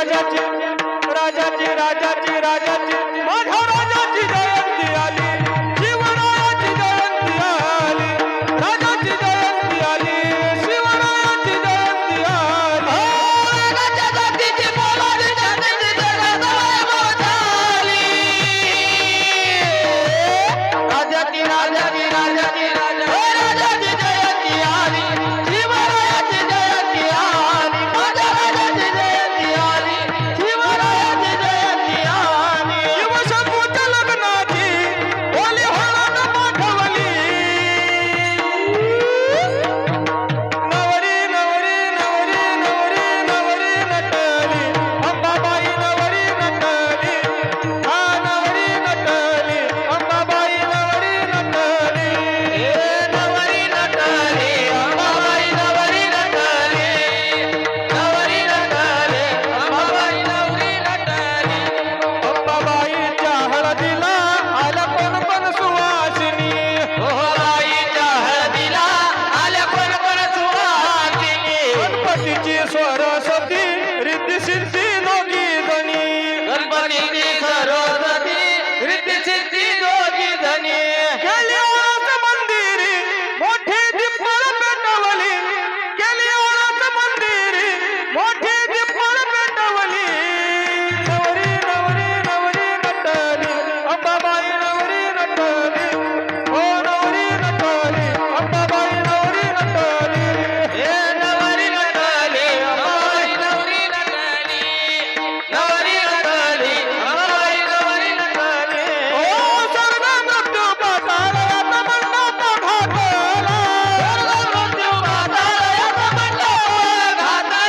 राजाची राजाची राजाची राजाची.